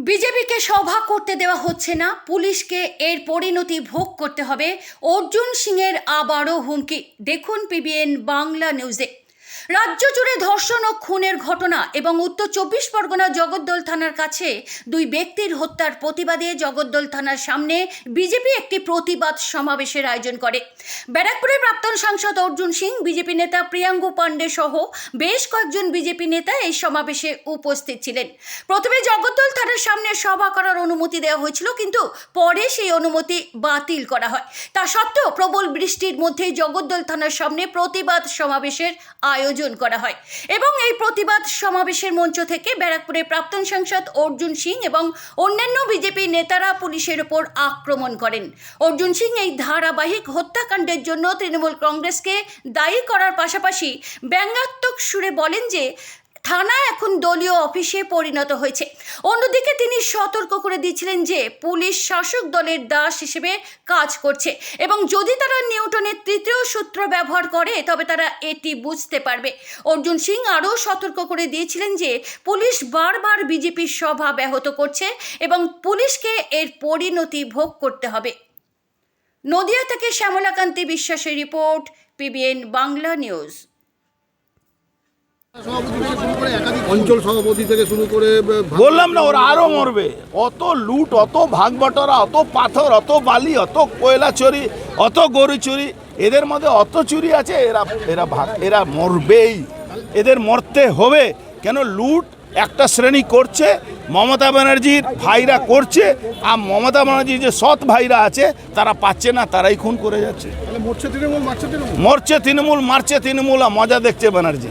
বিজেপিকে সভা করতে দেওয়া হচ্ছে না, পুলিশকে এর পরিণতি ভোগ করতে হবে। অর্জুন সিংয়ের আবারও হুমকি। দেখুন পিবিএন বাংলা নিউজে। রাজ্য জুড়ে ধর্ষণ ও খুনের ঘটনা এবং উত্তর চব্বিশ পরগনা জগদ্দল থানার কাছে দুই ব্যক্তির হত্যার প্রতিবাদে জগদ্দল থানার সামনে বিজেপি একটি প্রতিবাদ সমাবেশের আয়োজন করে। ব্যারাকপুরের প্রাক্তন সাংসদ অর্জুন সিং, বিজেপি নেতা প্রিয়াঙ্গু পাণ্ডে সহ বেশ কয়েকজন বিজেপি নেতা এই সমাবেশে উপস্থিত ছিলেন। প্রথমে জগদ্দল থানার সামনে সভা করার অনুমতি দেওয়া হয়েছিল, কিন্তু পরে সেই অনুমতি বাতিল করা হয়। তা সত্ত্বেও প্রবল বৃষ্টির মধ্যে জগদ্দল থানার সামনে প্রতিবাদ সমাবেশের আয়োজন করা হয়। এবং এই প্রতিবাদ সমাবেশের মঞ্চ থেকে ব্যারাকপুরের প্রাক্তন সাংসদ অর্জুন সিং এবং অন্যান্য বিজেপি নেতারা পুলিশের ওপর আক্রমণ করেন। অর্জুন সিং এই ধারাবাহিক হত্যাকাণ্ডের জন্য তৃণমূল কংগ্রেসকে দায়ী করার পাশাপাশি ব্যঙ্গাত্মক সুরে বলেন যে থানা এখন দলীয় অফিসে পরিণত হয়েছে। অন্যদিকে তিনি সতর্ক করে দিয়েছিলেন যে, পুলিশ শাসক দলের দাস হিসেবে কাজ করছে এবং যদি তারা নিউটনের তৃতীয় সূত্র ব্যবহার করে, তবে তারা এটি বুঝতে পারবে। অর্জুন সিং আরও সতর্ক করে দিয়েছিলেন যে, পুলিশ বারবার বিজেপির সভা ব্যাহত করছে এবং পুলিশকে এর পরিণতি ভোগ করতে হবে। নদিয়া থেকে শ্যামলাকান্তি বিশ্বাসের রিপোর্ট, পিবিএন বাংলা নিউজ। অঞ্চল সভাপতি থেকে শুরু করে বললাম না ওরা আরও মরবে। অত লুট অত ভাগ বটরা অত পাথর অত বালি অত কয়লা চুরি অত গরু চুরি এদের মধ্যে অত চুরি আছে এরা এরা ভাগ এরা মরবেই। এদের মরতে হবে। কেন লুট একটা শ্রেণি করছে মমতা ব্যানার্জির ভাইরা করছে আর মমতা ব্যানার্জির যে সৎ ভাইরা আছে তারা পাচ্ছে না তারাই খুন করে যাচ্ছে। মরছে তৃণমূল মারছে তৃণমূল। মরছে তৃণমূল মারছে তৃণমূল আর মজা দেখছে ব্যানার্জি।